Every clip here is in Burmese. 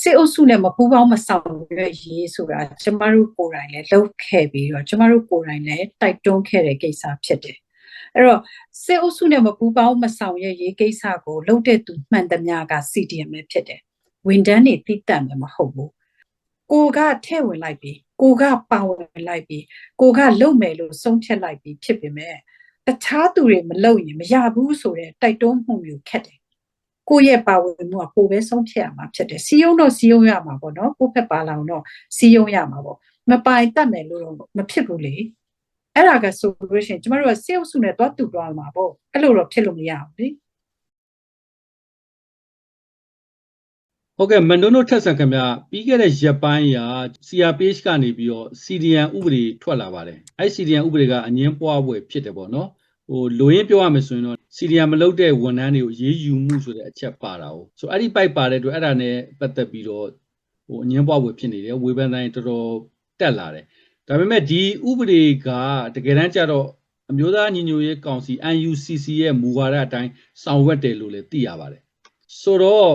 စစ်အုပ်စုနဲ့မပူးပေါင်းမဆောင်ရွက်ရေးဆိုတာကျမတို့ကိုယ်တိုင်လည်းလုပ်ခဲ့ပြီးတော့ကျမတို့ကိုယ်တိုင်လည်းတိုက်တွန်းခဲ့တဲ့ကိစ္စဖြစ်တယ်အဲ့တော့စစ်အုပ်စုနဲ့မပူးပေါင်းမဆောင်ရွက်ရေးကိစ္စကိုလုပ်တဲ့သူမှန်သမျှက CDM ပဲဖြစ်တယ်ဝန်တန်းတွေတိတက်မယ်မဟုတ်ဘူးကိုကထဲ့ဝင်လိုက်ပြီကိုကပါဝင်လိုက်ပြီကိုကလုံမယ်လို့ဆုံးဖြတ်လိုက်ပြီဖြစ်ပေမဲ့တခြားသူတွေမလုပ်ရင်မရဘူးဆိုတဲ့တိုက်တွန်းမှုမျိုးခက်တယ် ကိုယ့်ရဲ့ပါဝင်မှုကကိုယ်ပဲဆုံးဖြတ်ရမှာဖြစ်တယ်စီယုံတော့စီယုံရမှာပေါ့နော်ကိုယ့်ဖက်ပါလောင်တော့စီယုံရမှာပေါ့မပိုင်တတ်မယ်လို့တော့မဖြစ်ဘူးလေအဲ့ဒါကဆိုလို့ရှိရင်ကျမတို့ကစေအုပ်စုနဲ့တော့တူသွားမှာပေါ့အဲ့လိုတော့ဖြစ်လို့မရဘူးလေဟုတ်ကဲ့မန်ဒိုနိုထက်ဆန်ခင်ဗျာပြီးခဲ့တဲ့ရက်ပိုင်းရာ CRPH ကနေပြီးတော့ CDN ဥပဒေထွက်လာပါတယ်အဲ့ CDN ဥပဒေကအငင်းပွားပွဲဖြစ်တယ်ပေါ့နော် ဟိုလိုရင်းပြောရမယ်ဆိုရင်တော့ CDN မလုပ်တဲ့ဝန်ထမ်းတွေကိုရေးယူမှုဆိုတဲ့အချက်ပါတာ哦ဆိုအဲ့ဒီ pipe ပါတဲ့အတွက်အဲ့ဒါနဲ့ပတ်သက်ပြီးတော့ဟိုအငင်းပွားပွဲဖြစ်နေတယ်ဝေဖန်တိုင်းတော်တော်တက်လာတယ်ဒါပေမဲ့ဒီဥပဒေကတကယ်တမ်းကျတော့အမျိုးသားညီညွတ်ရေးကောင်စီ UNCC ရဲ့မူဝါဒအတိုင်းဆောင်ရွက်တယ်လို့လည်းသိရပါတယ်ဆိုတော့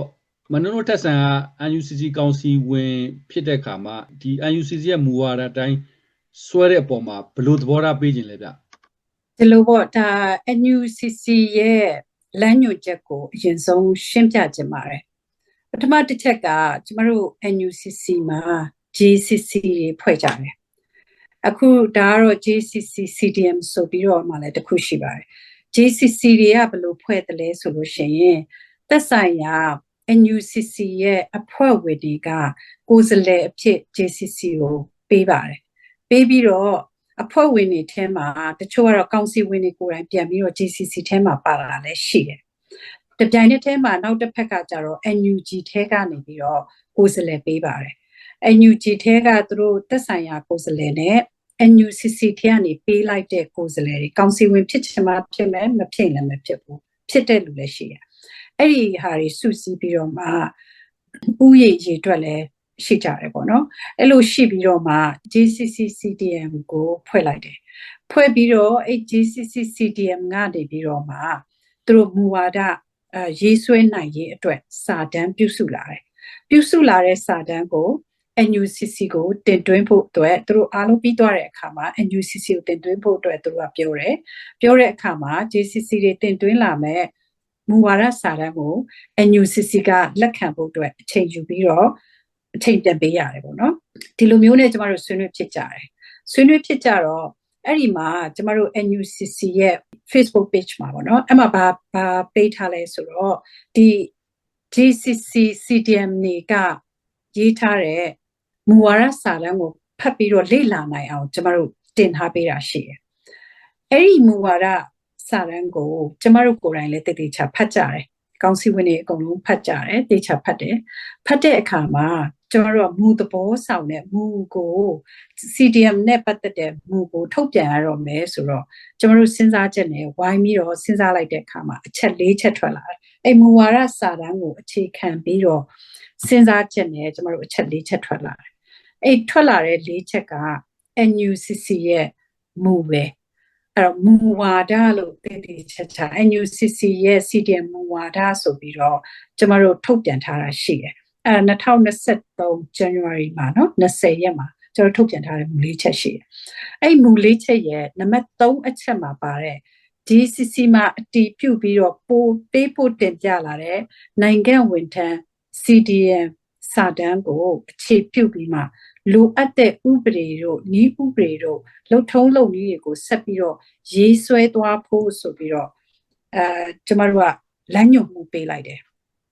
မနုနုထက်ဆန်က UNCC ကောင်စီဝင်ဖြစ်တဲ့ခါမှာဒီ UNCC ရဲ့မူဝါဒအတိုင်းဆွဲတဲ့အပေါ်မှာဘယ်လိုသဘောထားပေးခြင်းလဲဗျ ဒီလိုပေါ့ဒါ NUCC ရဲ့လမ်းညွှန်ချက်ကိုအရင်ဆုံးရှင်းပြခြင်းပါတယ်ပထမတစ်ချက်ကကျမတို့ NUCC မှာ JCC တွေဖွဲ့ကြတယ်အခုဒါကတော့ JCC CDM ဆိုပြီးတော့မှလည်းတစ်ခုရှိပါတယ် JCC တွေကဘယ်လိုဖွဲ့တယ်လဲဆိုလို့ရှိရင်သက်ဆိုင်ရာ NUCC ရဲ့အဖွဲ့ဝင်တွေကကိုယ်စားလှယ်အဖြစ် JCC ကိုပေးပါတယ်ပေးပြီးတော့ အဖွဲ့ဝင်တွေထဲမှာတချို့ကတော့ကောင်စီဝင်တွေကိုယ်တိုင်ပြန်ပြီးတော့ JCC ထဲမှာပါလာလည်းရှိတယ်။တပြိုင်နက်တည်းမှာနောက်တစ်ဖက်ကကျတော့ NUG ထဲကနေပြီးတော့ကိုယ်စားလှယ်ပေးပါတယ်။ NUG ထဲကသူတို့သက်ဆိုင်ရာကိုယ်စားလှယ်နဲ့ NUCC ထဲကနေပေးလိုက်တဲ့ကိုယ်စားလှယ်တွေကောင်စီဝင်ဖြစ်ချင်မှဖြစ်မယ်မဖြစ်လည်းမဖြစ်ဘူး။ဖြစ်တဲ့လူလည်းရှိတယ်။အဲ့ဒီဟာတွေစုစည်းပြီးတော့မှဥယျာဉ်ရေအတွက်လည်း ရှိကြတယ်ပေါ့နော်အဲ့လိုရှိပြီးတော့မှ JCC CDM ကိုဖွဲ့လိုက်တယ်ဖွဲ့ပြီးတော့အဲ့ JCC CDM ကနေပြီးတော့မှသူတို့မူဝါဒအဲရေးဆွဲနိုင်ရေးအတွက်စာတမ်းပြုစုလာတယ်ပြုစုလာတဲ့စာတမ်းကို NUCC ကိုတင်သွင်းဖို့အတွက်သူတို့အားလုံးပြီးသွားတဲ့အခါမှာ NUCC ကိုတင်သွင်းဖို့အတွက်သူတို့ကပြောတယ်ပြောတဲ့အခါမှာ JCC တွေတင်သွင်းလာမဲ့မူဝါဒစာတမ်းကို NUCC ကလက်ခံဖို့အတွက်အချိန်ယူပြီးတော့ အချိန်ပြန်ပေးရတယ်ပေါ့နော်ဒီလိုမျိုးနဲ့ကျမတို့ဆွေးနွေးဖြစ်ကြတယ်ဆွေးနွေးဖြစ်ကြတော့အဲ့ဒီမှာကျမတို့ NUCC ရဲ့ Facebook page မှာပေါ့နော်အဲ့မှာဘာဘာပေးထားလဲဆိုတော့ဒီ GCC CDM တွေကရေးထားတဲ့မူဝါဒစာတမ်းကိုဖတ်ပြီးတော့လေ့လာနိုင်အောင်ကျမတို့တင်ထားပေးတာရှိတယ်အဲ့ဒီမူဝါဒစာတမ်းကိုကျမတို့ကိုယ်တိုင်လည်းတည်တည်ချဖတ်ကြတယ် ကောင်စီဝင်တွေအကုန်လုံးဖတ်ကြတယ်တေချာဖတ်တယ်ဖတ်တဲ့အခါမှာကျွန်တော်တို့ကမူသဘောဆောင်တဲ့မူကို CDM နဲ့ပတ်သက်တဲ့မူကိုထုတ်ပြန်ရတော့မယ်ဆိုတော့ကျွန်တော်တို့စဉ်းစားချက်နဲ့ဝိုင်းပြီးတော့စဉ်းစားလိုက်တဲ့အခါမှာအချက်၄ချက်ထွက်လာတယ်အဲ့မူဝါဒစာတမ်းကိုအခြေခံပြီးတော့စဉ်းစားချက်နဲ့ကျွန်တော်တို့အချက်၄ချက်ထွက်လာတယ်အဲ့ထွက်လာတဲ့၄ချက်က NUCC ရဲ့မူပဲ အဲ့တော့မူဝါဒလို့တည်တည်ချက်ချာ NUCC ရဲ့ CDM မူဝါဒဆိုပြီးတော့ကျမတို့ထုတ်ပြန်ထားတာရှိတယ်အဲ2023 January မှာเนาะ20ရက်မှာကျွန်တော်ထုတ်ပြန်ထားတဲ့မူလေးချက်ရှိတယ်အဲ့မူလေးချက်ရဲ့နံပါတ်3အချက်မှာပါတဲ့ DCC မှာအတီးပြုတ်ပြီးတော့ပို့ပေးဖို့တင်ပြလာတဲ့နိုင်ငံဝန်ထမ်း CDM စာတမ်းကိုအခြေပြုပြီးမှလိုအပ်တဲ့ဥပဒေတို့ဤဥပဒေတို့လှုပ်ထုံးလုပ်နည်းတွေကိုဆက်ပြီးတော့ရေးဆွဲသွားဖို့ဆိုပြီးတော့အဲကျမတို့ကလမ်းညွှန်မှုပေးလိုက်တယ်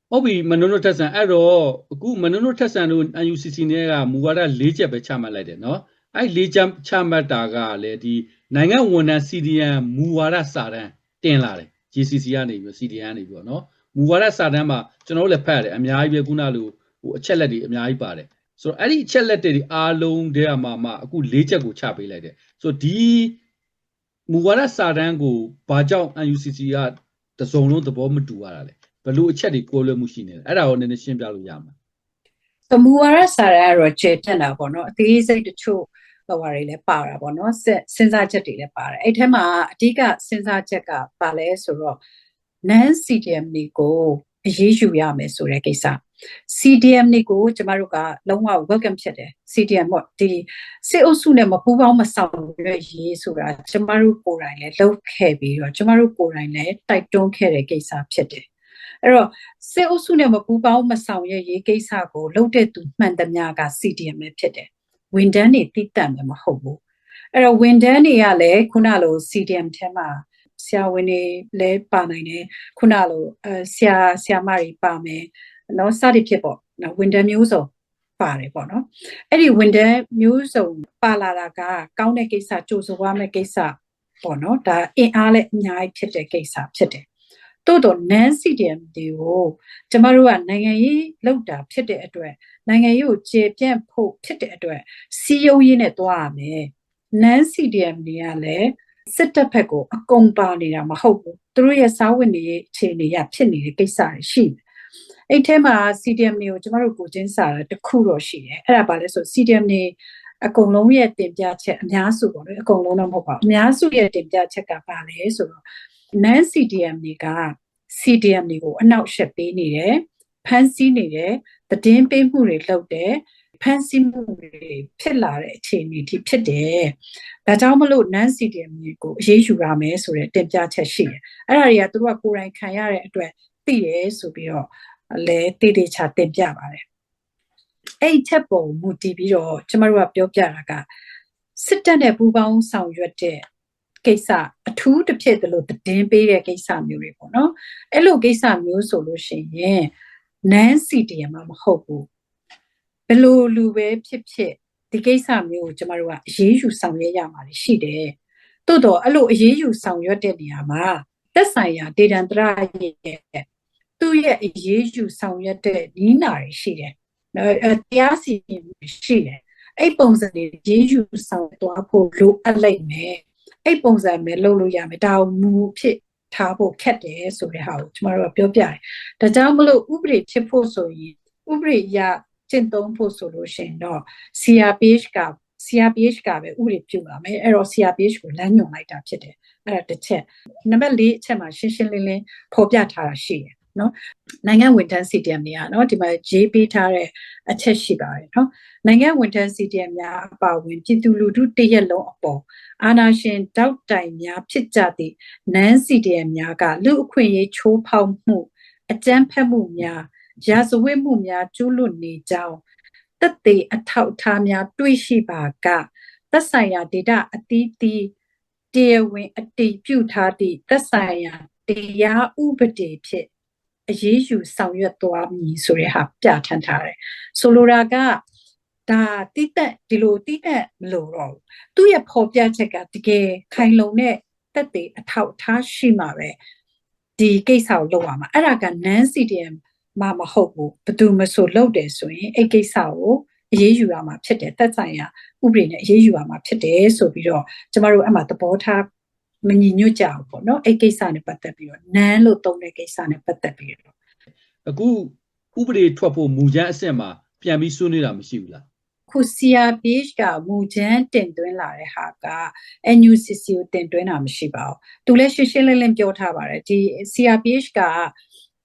ဟုတ်ပြီမနုနုထက်ဆန်အဲ့တော့အခုမနုနုထက်ဆန်တို့ UNCC နဲ့ကမူဝါဒ၄ချက်ပဲချမှတ်လိုက်တယ်နော်အဲ့၄ချက်ချမှတ်တာကလည်းဒီနိုင်ငံဝန်ထမ်း CDN မူဝါဒစာတမ်းတင်လာတယ် GCC ကနေပြီး CDN ကနေပြီးတော့နော်မူဝါဒစာတမ်းမှာကျွန်တော်တို့လည်းဖတ်ရတယ်အများကြီးပဲခုနလို ဟိုအချက်လက်တွေအများကြီးပါတယ်ဆိုတော့အဲ့ဒီအချက်လက်တွေအားလုံးတည်းမှာမှအခု၄ချက်ကိုချပေးလိုက်တယ်ဆိုတော့ဒီမူဝါဒစာတမ်းကိုဘာကြောင့် UNCC ကတစုံလုံးသဘောမတူရတာလဲဘယ်လိုအချက်တွေကိုလွယ်မှုရှိနေလဲအဲ့ဒါကိုနည်းနည်းရှင်းပြလို့ရမှာသမူဝါဒစာရကတော့ကျေတက်တာပေါ့နော်အသေးစိတ်တချို့ဟိုဟာတွေလည်းပါတာပေါ့နော်စဉ်းစားချက်တွေလည်းပါတယ်အဲ့ထဲမှာအဓိကစဉ်းစားချက်ကပါလဲဆိုတော့ non CDM တွေကိုအရေးယူရမယ်ဆိုတဲ့ကိစ္စ CDM တွေကိုကျမတို့ကလုံးဝ welcome ဖြစ်တယ် CDM ပေါ့ဒီစစ်အုပ်စုနဲ့မပူးပေါင်းမဆောင်ရွက်ရေးဆိုတာကျမတို့ကိုယ်တိုင်လည်းလုပ်ခဲ့ပြီးတော့ကျမတို့ကိုယ်တိုင်လည်းတိုက်တွန်းခဲ့တဲ့ကိစ္စဖြစ်တယ်အဲ့တော့စစ်အုပ်စုနဲ့မပူးပေါင်းမဆောင်ရွက်ရေးကိစ္စကိုလုပ်တဲ့သူမှန်သမျှက CDM ပဲဖြစ်တယ်ဝန်တန်းတွေတိတက်မယ်မဟုတ်ဘူးအဲ့တော့ဝန်တန်းတွေကလည်းခုနလို CDM ထဲမှာဆရာဝန်တွေလည်းပါနိုင်တယ်ခုနလိုအဲဆရာဆရာမတွေပါမယ် နော်စသည်ဖြစ်ပေါ့နော်ဝန်တန်းမျိုးစုံပါတယ်ပေါ့နော်အဲ့ဒီဝန်တန်းမျိုးစုံပါလာတာကကောင်းတဲ့ကိစ္စကြိုဆိုရမယ့်ကိစ္စပေါ့နော်ဒါအင်အားလည်းအများကြီးဖြစ်တဲ့ကိစ္စဖြစ်တယ်တို့တော့ non CDM တွေကိုကျမတို့ကနိုင်ငံရေးလောက်တာဖြစ်တဲ့အတွက်နိုင်ငံရေးကိုကျေပြန့်ဖို့ဖြစ်တဲ့အတွက်စီယုံရေးနဲ့တွားရမယ် non CDM တွေကလည်းစစ်တပ်ဘက်ကိုအကုန်ပါနေတာမဟုတ်ဘူးသူတို့ရဲ့စားဝတ်နေရေးအခြေအနေရဖြစ်နေတဲ့ကိစ္စတွေရှိတယ် အဲ့ထဲမှာ CDM တွေကိုကျမတို့ကိုချင်းစာတာတစ်ခုတော့ရှိတယ်အဲ့ဒါဘာလဲဆို CDM တွေအကုန်လုံးရဲ့တင်ပြချက်အများစုပေါ့လေအကုန်လုံးတော့မဟုတ်ပါဘူးအများစုရဲ့တင်ပြချက်ကဘာလဲဆိုတော့ non CDM တွေက CDM တွေကိုအနောက်ရှက်ပေးနေတယ်ဖန်ဆီးနေတယ်သတင်းပေးမှုတွေလုပ်တယ်ဖန်ဆီးမှုတွေဖြစ်လာတဲ့အခြေအနေที่ဖြစ်တယ်။ဒါကြောင့်မလို့ non CDM ကိုအရေးယူရမယ်ဆိုတဲ့တင်ပြချက်ရှိတယ်။အဲ့ဒါတွေကသူတို့ကကိုယ်တိုင်ခံရတဲ့အတွက်သိတယ်ဆိုပြီးတော့ လဲတည်တည်ချတင်ပြပါတယ်။အဲ့ဒီချက်ပုံမူတည်ပြီးတော့ကျမတို့ကပြောပြတာကစစ်တပ်နဲ့ပူးပေါင်းဆောင်ရွက်တဲ့ကိစ္စအထူးတစ်ဖြစ်တယ်လို့တင်ပေးတဲ့ကိစ္စမျိုးတွေပေါ့နော်။အဲ့လိုကိစ္စမျိုးဆိုလို့ရှိရင် non CDM မဟုတ်ဘူးဘယ်လိုလူပဲဖြစ်ဖြစ်ဒီကိစ္စမျိုးကိုကျမတို့ကအရေးယူဆောင်ရွက်ရမှာရှိတယ်။သို့တော့အဲ့လိုအရေးယူဆောင်ရွက်တဲ့နေရာမှာသက်ဆိုင်ရာဒေတံတရရဲ့ သူ့ရဲ့အရေးယူဆောင်ရွက်တဲ့နီးနာတွေရှိတယ်။နော်တရားစီရင်မှုရှိတယ်။အဲ့ပုံစံတွေရေးယူဆောင်သွားဖို့လိုအပ်လိုက်မယ်။အဲ့ပုံစံပဲလုပ်လို့ရမယ်။ဒါကိုမူဖြစ်ထားဖို့ခက်တယ်ဆိုတဲ့ဟာကိုကျမတို့ကပြောပြတယ်။ဒါကြောင့်မလို့ဥပဒေဖြစ်ဖို့ဆိုရင်ဥပဒေအရကျင့်သုံးဖို့ဆိုလို့ရှိရင်တော့ CRPH က CRPH ကပဲဥပဒေပြုလာမယ်အဲ့တော့ CRPH ကိုလမ်းညွှန်လိုက်တာဖြစ်တယ်အဲ့ဒါတစ်ချက်နံပါတ်၄အချက်မှာရှင်းရှင်းလင်းလင်းဖော်ပြထားတာရှိတယ် နော်နိုင်ငံဝန်ထမ်း CDM တွေကနော်ဒီမှာရေးပေးထားတဲ့အချက်ရှိပါတယ်နော်နိုင်ငံဝန်ထမ်း CDM များအပါအဝင်ပြည်သူလူထုတရက်လုံးအပေါ်အာဏာရှင်တောက်တိုင်များဖြစ်ကြသည့်နန်း CDM များကလူအခွင့်အရေးချိုးဖောက်မှုအကြမ်းဖက်မှုများရာဇဝတ်မှုများကျူးလွန်နေကြောင်းတက်သေးအထောက်အထားများတွေ့ရှိပါကသက်ဆိုင်ရာဒေတာအသီးသီးတရားဝင်အတည်ပြုထားသည့်သက်ဆိုင်ရာတရားဥပဒေဖြင့် အရေးယူဆောင်ရွက်သွားမည်ဆိုတဲ့ဟာပြဋ္ဌာန်းထားတယ်ဆိုလိုတာကဒါတိတက်ဒီလိုတိတက်မလို့တော့သူ့ရဲ့ဖော်ပြချက်ကတကယ်ခိုင်လုံတဲ့တက်သေးအထောက်အထားရှိမှာပဲဒီကိစ္စကိုလုပ်ရမှာအဲ့ဒါက non CDM မှမဟုတ်ဘူးဘသူမဆိုလုပ်တယ်ဆိုရင်အဲ့ကိစ္စကိုအရေးယူရမှာဖြစ်တယ်တက်ဆိုင်ရာဥပဒေနဲ့အရေးယူရမှာဖြစ်တယ်ဆိုပြီးတော့ကျမတို့အဲ့မှာသဘောထား မညီညွတ်ကြဘူးပေါ့နော်အဲ့ကိစ္စနဲ့ပတ်သက်ပြီးတော့နန်းလို့သုံးတဲ့ကိစ္စနဲ့ပတ်သက်ပြီးတော့အခုဥပဒေထွက်ဖို့မူကြမ်းအဆင့်မှာပြန်ပြီးဆွေးနွေးတာမရှိဘူးလားခု CRPH ကမူချမ်းတင်သွင်းလာတဲ့ဟာက NUCC ကိုတင်သွင်းတာမရှိပါဘူး။သူလည်းရှင်းရှင်းလင်းလင်းပြောထားပါတယ်။ဒီ CRPH က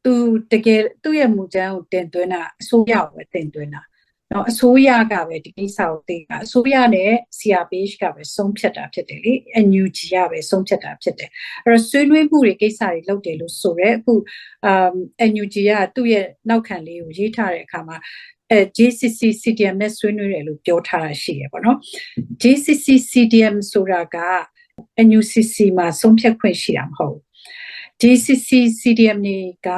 သူတကယ်သူ့ရဲ့မူကြမ်းကိုတင်သွင်းတာအစိုးရကိုပဲတင်သွင်းတာ နော်အစိုးရကပဲဒီကိစ္စကိုသိတာအစိုးရနဲ့ CRPH ကပဲဆုံးဖြတ်တာဖြစ်တယ်လေ NUG ကပဲဆုံးဖြတ်တာဖြစ်တယ်အဲ့တော့ဆွေးနွေးမှုတွေကိစ္စတွေလုပ်တယ်လို့ဆိုရဲအခုအမ် NUG ကသူ့ရဲ့နောက်ခံလေးကိုရေးထားတဲ့အခါမှာအဲ JCC CDM နဲ့ဆွေးနွေးတယ်လို့ပြောထားတာရှိရပေါ့နော် JCC CDM ဆိုတာက NUCC မှာဆုံးဖြတ်ခွင့်ရှိတာမဟုတ် JCC CDM တွေက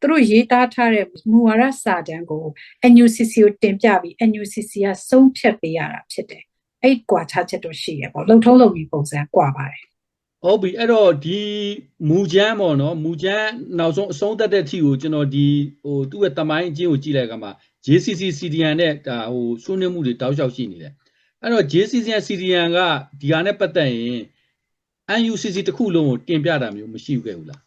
သူတို့ရေးသားထားတဲ့မူဝါဒစာတမ်းကို NUCC ကိုတင်ပြပြီး NUCC ကဆုံးဖြတ်ပေးရတာဖြစ်တယ်။အဲ့ကွာခြားချက်တော့ရှိရပေါ့လုံထုံးလုံပြီးပုံစံကွာပါတယ်။ဟုတ်ပြီအဲ့တော့ဒီမူချမ်းပေါ့နော်မူချမ်းနောက်ဆုံးအဆုံးသတ်တဲ့အထိကိုကျွန်တော်ဒီဟိုသူ့ရဲ့တမိုင်းအချင်းကိုကြည့်လိုက်ကမှ JCC CDN နဲ့ဒါဟိုဆွေးနွေးမှုတွေတောက်လျှောက်ရှိနေတယ်။အဲ့တော့ JCC CDN ကဒီဟာနဲ့ပတ်သက်ရင် NUCC တခုလုံးကိုတင်ပြတာမျိုးမရှိခဲ့ဘူးလား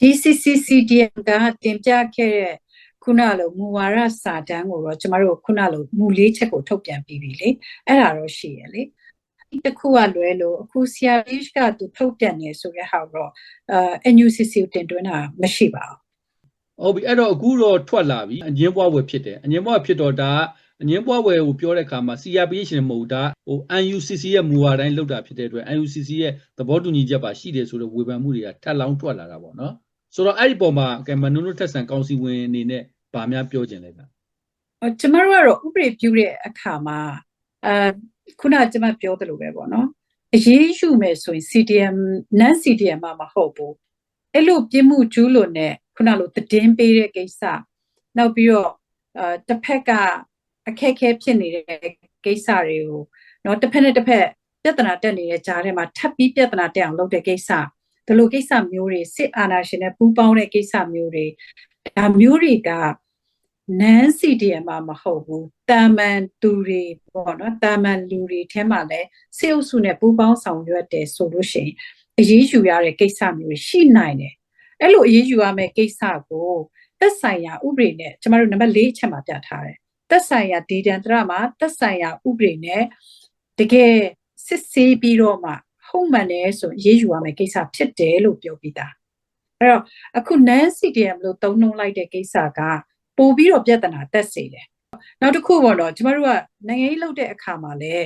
DCCCDM ကတင်ပြခဲ့တဲ့ခုနလိုမူဝါဒစာတမ်းကိုတော့ကျမတို့ခုနလိုမူလေးချက်ကိုထုတ်ပြန်ပြီးပြီလေအဲ့ဒါတော့ရှိရလေတခုကလွဲလို့အခု CRH ကသူထုတ်ပြန်နေဆိုတဲ့ဟာတော့အာ NUCC ကိုတင်သွင်းတာမရှိပါဘူးဟုတ်ပြီအဲ့တော့အခုတော့ထွက်လာပြီအငင်းပွားဝယ်ဖြစ်တယ်အငင်းပွားဖြစ်တော့ဒါကအငင်းပွားဝယ်ကိုပြောတဲ့အခါမှာ CRPH နဲ့မဟုတ်ဘူးဒါဟို UNCC ရဲ့မူဝါဒတိုင်းလောက်တာဖြစ်တဲ့အတွက် UNCC ရဲ့သဘောတူညီချက်ပါရှိတယ်ဆိုတော့ဝေဖန်မှုတွေကထပ်လောင်းထွက်လာတာပေါ့နော် ဆိုတော့အဲ့ဒီပုံမှာကဲမနုနုထက်ဆန်ကောင်စီဝင်အနေနဲ့ဗာများပြောခြင်းလဲဗျ။ကျမတို့ကတော့ဥပဒေပြုတဲ့အခါမှာအဲခုနကျမပြောသလိုပဲပေါ့နော်။အရေးယူမယ်ဆိုရင် CDM non CDM မှာမဟုတ်ဘူး။အဲ့လိုပြစ်မှုကျူးလွန်တဲ့ခုနလိုတည်င်းပေးတဲ့ကိစ္စနောက်ပြီးတော့အဲတစ်ဖက်ကအခက်အခဲဖြစ်နေတဲ့ကိစ္စတွေကိုနော်တစ်ဖက်နဲ့တစ်ဖက်ပြဿနာတက်နေတဲ့ကြားထဲမှာထပ်ပြီးပြဿနာတက်အောင်လုပ်တဲ့ကိစ္စ ဒီလိုကိစ္စမျိုးတွေစစ်အာဏာရှင်နဲ့ပူးပေါင်းတဲ့ကိစ္စမျိုးတွေဒါမျိုးတွေက non CDM မှာမဟုတ်ဘူးတာမန်သူတွေပေါ့နော်တာမန်လူတွေထဲမှာလည်းစေအုပ်စုနဲ့ပူးပေါင်းဆောင်ရွက်တယ်ဆိုလို့ရှိရင်အရေးယူရတဲ့ကိစ္စမျိုးတွေရှိနိုင်တယ်အဲ့လိုအရေးယူရမယ့်ကိစ္စကိုသက်ဆိုင်ရာဥပဒေနဲ့ကျမတို့နံပါတ်၄အချက်မှာပြထားတယ်သက်ဆိုင်ရာဒေတန်တရမှာသက်ဆိုင်ရာဥပဒေနဲ့တကယ်စစ်ဆေးပြီးတော့မှ ဟုတ်မှန်တယ်ဆိုရင်အရေးယူရမယ့်ကိစ္စဖြစ်တယ်လို့ပြောပြီးသားအဲ့တော့အခု non CDM လို့သုံးနှုန်းလိုက်တဲ့ကိစ္စကပို့ပြီးတော့ပြဿနာတက်စေတယ်နောက်တစ်ခုပေါ့တော့ကျမတို့ကနိုင်ငံရေးလုပ်တဲ့အခါမှာလေ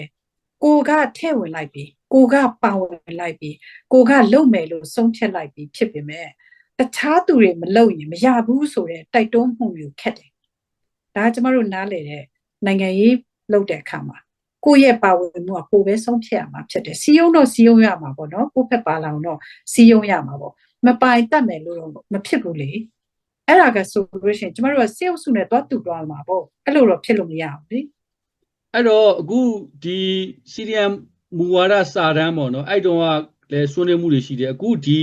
ကိုကထဲ့ဝင်လိုက်ပြီကိုကပါဝင်လိုက်ပြီကိုကလုံမယ်လို့ဆုံးဖြတ်လိုက်ပြီဖြစ်ပေမဲ့တခြားသူတွေမလုပ်ရင်မရဘူးဆိုတဲ့တိုက်တွန်းမှုမျိုးခက်တယ်ဒါကကျမတို့နားလေတဲ့နိုင်ငံရေးလုပ်တဲ့အခါမှာ ကိုယ့်ရဲ့ပါဝင်မှုကပိုပဲဆုံးဖြတ်ရမှာဖြစ်တယ်စီယုံတော့စီယုံရမှာပေါ့နော်ကိုယ့်ဖက်ပါလောင်တော့စီယုံရမှာပေါ့မပိုင်တတ်မယ်လို့တော့မဖြစ်ဘူးလေအဲ့ဒါကဆိုလို့ရှိရင်ကျမတို့ကစေအုပ်စုနဲ့တွားတူတွားမှာပေါ့အဲ့လိုတော့ဖြစ်လို့မရဘူးလေအဲ့တော့အခုဒီ CDM မူဝါဒစာတမ်းပေါ့နော်အဲ့တုန်းကလည်းဆွေးနွေးမှုတွေရှိတယ်အခုဒီ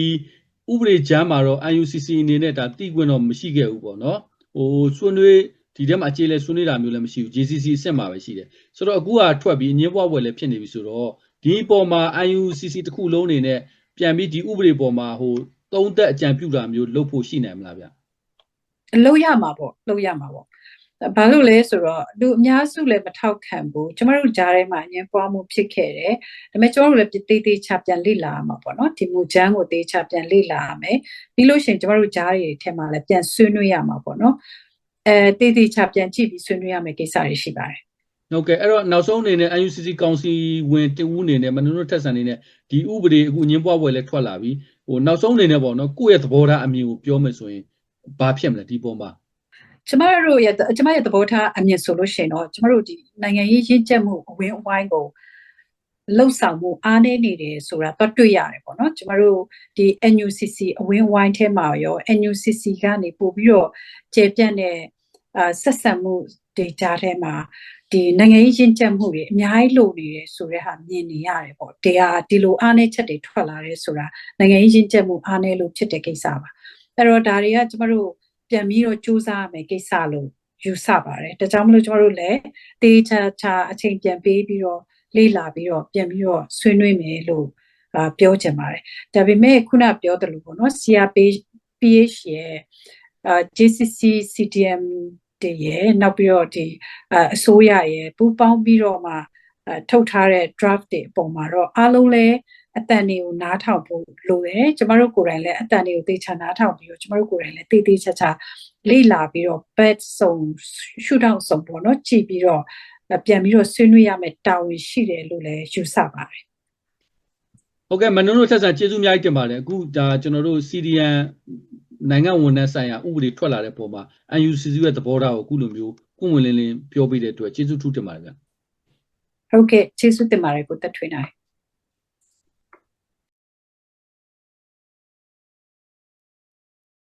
ဥပဒေကြမ်းမှာတော့ UNCC အနေနဲ့ဒါတိကွင်းတော့မရှိခဲ့ဘူးပေါ့နော်ဟိုဆွေးနွေး ဒီထဲမှာအခြေလဲဆွေးနွေးတာမျိုးလည်းမရှိဘူး JCC အဆင့်မှာပဲရှိတယ်ဆိုတော့အခုကထွက်ပြီးအငင်းပွားပွဲလည်းဖြစ်နေပြီဆိုတော့ဒီပေါ်မှာ UNCC တစ်ခုလုံးအနေနဲ့ပြန်ပြီးဒီဥပဒေပေါ်မှာဟိုသုံးသက်အကြံပြုတာမျိုးလုပ်ဖို့ရှိနိုင်မလားဗျလုပ်ရမှာပေါ့လုပ်ရမှာပေါ့ဘာလို့လဲဆိုတော့လူအများစုလည်းမထောက်ခံဘူးကျမတို့ကြားထဲမှာအရင်ပွားမှုဖြစ်ခဲ့တယ်ဒါပေမဲ့ကျမတို့လည်းတေးသေးချပြန်လေ့လာရမှာပေါ့နော်ဒီမူချမ်းကိုတေးချပြန်လေ့လာရမယ်ပြီးလို့ရှိရင်ကျမတို့ကြားတွေထဲမှာလည်းပြန်ဆွေးနွေးရမှာပေါ့နော် အဲတေးသေးချပြန်ကြည့်ပြီးဆွေးနွေးရမယ့်ကိစ္စတွေရှိပါတယ်ဟုတ်ကဲ့အဲ့တော့နောက်ဆုံးအနေနဲ့ UNCC ကောင်စီဝင်တဦးအနေနဲ့မနုနုထက်ဆန်အနေနဲ့ဒီဥပဒေအခုညင်းပွားပွဲလည်းထွက်လာပြီဟိုနောက်ဆုံးအနေနဲ့ပေါ့နော်ကိုယ့်ရဲ့သဘောထားအမြင်ကိုပြောမယ်ဆိုရင်ဘာဖြစ်မလဲဒီပုံမှာကျမတို့ရဲ့ကျမရဲ့သဘောထားအမြင်ဆိုလို့ရှိရင်တော့ကျမတို့ဒီနိုင်ငံရေးရင့်ကျက်မှုအဝင်းအဝိုင်းကိုလှုပ်ဆောင်မှုအားနည်းနေတယ်ဆိုတာတော့တွေ့ရတယ်ပေါ့နော်ကျမတို့ဒီ NUCC အဝင်းအဝိုင်းထဲမှာရော NUCC ကနေပို့ပြီးတော့ကျေပြန့်တဲ့ အာဆက်ဆံမှု data ထဲမှာဒီနိုင်ငံရေးရင့်ကျက်မှုတွေအများကြီးလိုနေတယ်ဆိုတဲ့ဟာမြင်နေရတယ်ပေါ့တရားဒီလိုအားနည်းချက်တွေထွက်လာတယ်ဆိုတာနိုင်ငံရေးရင့်ကျက်မှုအားနည်းလို့ဖြစ်တဲ့ကိစ္စပါအဲ့တော့ဒါတွေကကျမတို့ပြန်ပြီးတော့စူးစမ်းရမယ်ကိစ္စလို့ယူဆပါတယ်။ဒါကြောင့်မလို့ကျမတို့လည်းတေးချာချာအချိန်ပြန်ပေးပြီးတော့လေ့လာပြီးတော့ပြန်ပြီးတော့ဆွေးနွေးမယ်လို့အာပြောချင်ပါတယ်။ဒါပေမဲ့ခုနပြောသလိုပေါ့နော် CRPH PH ရဲ့အာ JCC CDM တွေရဲ့နောက်ပြီးတော့ဒီအအစိုးရရဲ့ပူးပေါင်းပြီးတော့မှအထုတ်ထားတဲ့ draft တွေအပေါ်မှာတော့အားလုံးလည်းအတန်တွေကိုနားထောင်ဖို့လိုတယ်ကျမတို့ကိုယ်တိုင်လည်းအတန်တွေကိုသေချာနားထောင်ပြီးတော့ကျမတို့ကိုယ်တိုင်လည်းသေသေးချာချာလေ့လာပြီးတော့ bed စုံရှုထောင့်စုံပေါ့နော်ကြည့်ပြီးတော့ပြန်ပြီးတော့ဆွေးနွေးရမယ်တာဝန်ရှိတယ်လို့လည်းယူဆပါတယ်ဟုတ်ကဲ့မနုနုထက်ဆန်ကျေးဇူးအများကြီးတင်ပါတယ်အခုဒါကျွန်တော်တို့ CDN နိုင်ငံဝန်ထမ်းဆိုင်ရာဥပဒေထွက်လာတဲ့ပုံမှာ UNCC ရဲ့သဘောထားကိုအခုလိုမျိုးကိုယ်ဝင်လင်းလင်းပြောပြတဲ့အတွက်ကျေးဇူးထူးတင်ပါတယ်ဗျဟုတ်ကဲ့ကျေးဇူးတင်ပါတယ်ကိုတက်ထွေးနိုင်